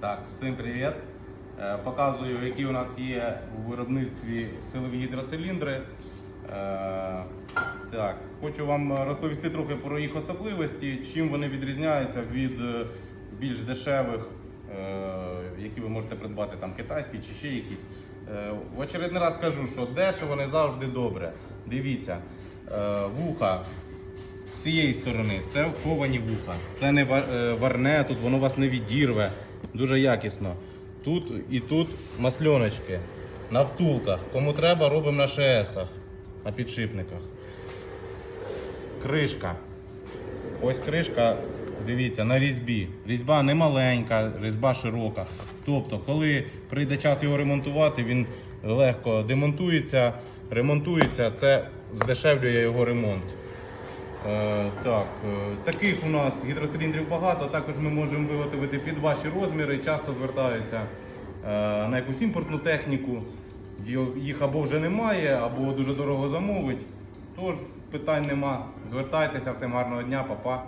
Так, всім привіт. Е, Показую, які у нас є у виробництві силові гідроциліндри. Е, Так, хочу вам розповісти трохи про їх особливості, чим вони відрізняються від е, більш дешевих, які ви можете придбати там китайські чи ще якісь. В очередний раз кажу, що дешево не завжди добре. Дивіться, вуха з цієї сторони це ковані вуха. Це не е, варне, тут воно вас не відірве. Дуже якісно. Тут і тут масльоночки. На втулках. Кому треба, робимо на ШСах, на підшипниках. Кришка. Ось кришка, дивіться, на різьбі. Різьба не маленька, різьба широка. Тобто, коли прийде час його ремонтувати, він легко демонтується, ремонтується, це здешевлює його ремонт. Е, так, е, таких у нас гідроциліндрів багато. Також ми можемо виготовити під ваші розміри. Часто звертаються е, на якусь імпортну техніку. Їх або вже немає, або дуже дорого замовить. Тож питань нема. Звертайтеся, всім гарного дня, па-па.